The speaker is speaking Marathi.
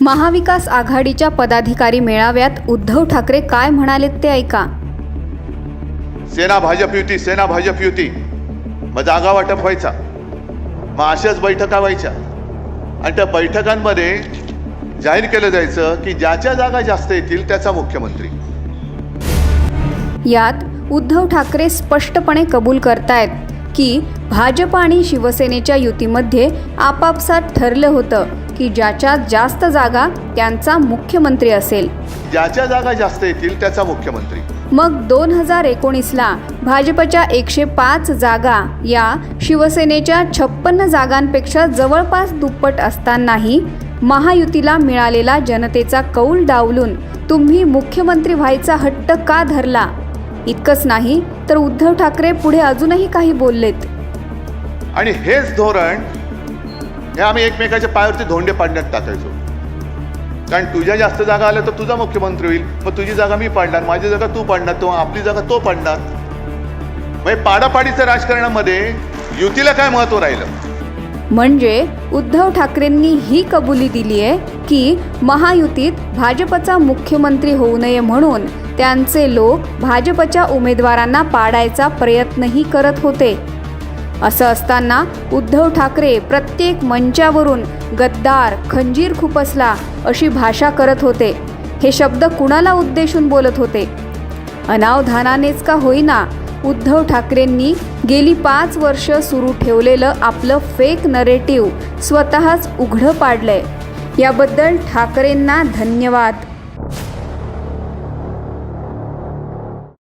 महाविकास आघाडीच्या पदाधिकारी मेळाव्यात उद्धव ठाकरे काय म्हणालेत ते ऐका. सेना भाजप युती सेना भाजप युती मग जागा वाटप व्हायचा. मग अशाच बैठका व्हायच्या. आणि त्या बैठकांमध्ये जाहीर केलं जायचं की ज्याच्या जागा जास्त येतील त्याचा मुख्यमंत्री. यात उद्धव ठाकरे स्पष्टपणे कबूल करतायत की भाजप आणि शिवसेनेच्या युतीमध्ये आपापसात ठरलं होतं. की ज्याच्या जास्त जागा त्यांचा मुख्यमंत्री असेल. ज्याच्या जागा जास्त येतील त्याचा मुख्यमंत्री. मग दोन हजार एकोणीसला भाजपच्या एकशे पाच जागा या शिवसेनेच्या छप्पन्न जागांपेक्षा जवळपास दुप्पट असतानाही महायुतीला मिळालेला जनतेचा कौल डावलून तुम्ही मुख्यमंत्री व्हायचा हट्ट का धरला? इतकंच नाही तर उद्धव ठाकरे पुढे अजूनही काही बोललेत. आणि हेच धोरण हे आम्ही एकमेकाच्या पायावरती धोंडे पाडण्यात टाकायचो. कारण तुझ्या जास्त जागा आल्या तर तुझा मुख्यमंत्री होईल मग तुझी जागा मी पाडणार माझी जागा तू पाडणार तो आपली जागा तो पाडणार. म्हणजे पाडापाडीचं राजकारणामध्ये युतीला काय महत्त्व राहिलं? म्हणजे उद्धव ठाकरेंनी ही कबुली दिली आहे की महायुतीत भाजपचा मुख्यमंत्री होऊ नये म्हणून त्यांचे लोक भाजपच्या उमेदवारांना पाडायचा प्रयत्नही करत होते. असं असताना उद्धव ठाकरे प्रत्येक मंचावरून गद्दार खंजीर खुपसला अशी भाषा करत होते. हे शब्द कुणाला उद्देशून बोलत होते? अनावधानानेच का होईना उद्धव ठाकरेंनी गेली पाच वर्ष सुरू ठेवलेलं आपलं फेक नरेटिव्ह स्वतःच उघडं पाडलंय. याबद्दल ठाकरेंना धन्यवाद.